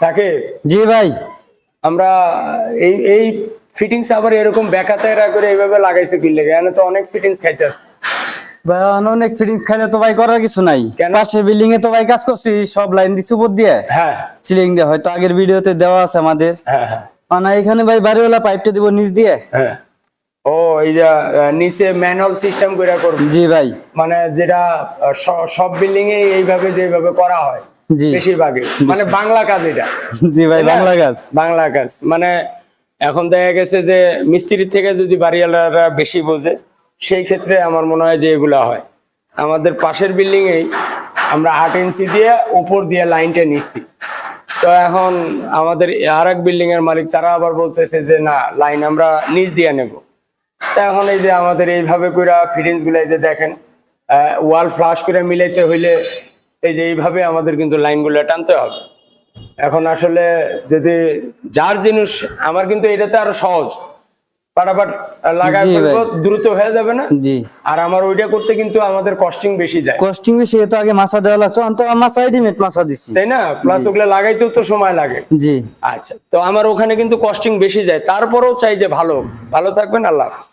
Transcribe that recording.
সাকিব? জি ভাই। আমরা এই এই ফিটিংস আবার এরকম বেকাতে করে এইভাবে লাগাইছে কি লাগে। এখানে তো অনেক ফিটিংস খাইতাস ভাই অনেক ফিটিংস খাইলে তো ভাই করার কিছু নাই। কেন? পাশে বিল্ডিং এ তো ভাই কাজ করছি সব লাইন উপর দিয়ে। হ্যাঁ। সিলিং দিয়ে হয়তো আগের ভিডিওতে দেওয়া আছে আমাদের। হ্যাঁ হ্যাঁ। মানে এখানে ভাই বাড়িওয়ালা পাইপটা দিব নিচ দিয়ে। হ্যাঁ। ও এই যে নিচে ম্যানুয়াল সিস্টেম করে করবে। জি ভাই। মানে যেটা সব বিল্ডিং এ এইভাবে যেভাবে করা হয় জি। বেশিরভাগই। মানে বাংলা কাজ এটা। জি ভাই বাংলা গাছ বাংলা কাজ। মানে এখন দেখা গেছে যে মিস্ত্রির থেকে যদি বাড়িওয়ালারা বেশি বোঝে সেই ক্ষেত্রে আমার মনে হয় যে এগুলা হয়। আমাদের পাশের বিল্ডিং এই আমরা আট ইঞ্চি দিয়ে উপর দিয়ে লাইনটা নিচ্ছি। তো এখন আমাদের আর এক বিল্ডিং এর মালিক তারা আবার বলতেছে যে না লাইন আমরা নিচ দিয়ে নেব। এখন এই যে আমাদের এইভাবে করে ফিটিংসগুলো যে দেখেন ওয়াল ফ্লাশ করে মিলাইতে হইলে এই যে এইভাবে আমাদের কিন্তু লাইনগুলো টানতে হবে। এখন আসলে যদি যার জিনিস আমার কিন্তু এটাতে আরও সহজ। পাটাপাট লাগাই। দ্রুত হয়ে যাবে না? জি। আর আমার ওইটা করতে কিন্তু আমাদের কস্টিং বেশি যায়। কস্টিং বেশি তো আগে মাছা দেওয়া লাগতো। আমি তো মাছা রেডিমেড মাছা দিচ্ছি তাই না? প্লাস ওগুলো লাগাইতেও তো সময় লাগে। জি। আচ্ছা তো আমার ওখানে কিন্তু কস্টিং বেশি যায়। তারপরেও চাই যে ভালো। ভালো থাকবেন আল্লাহ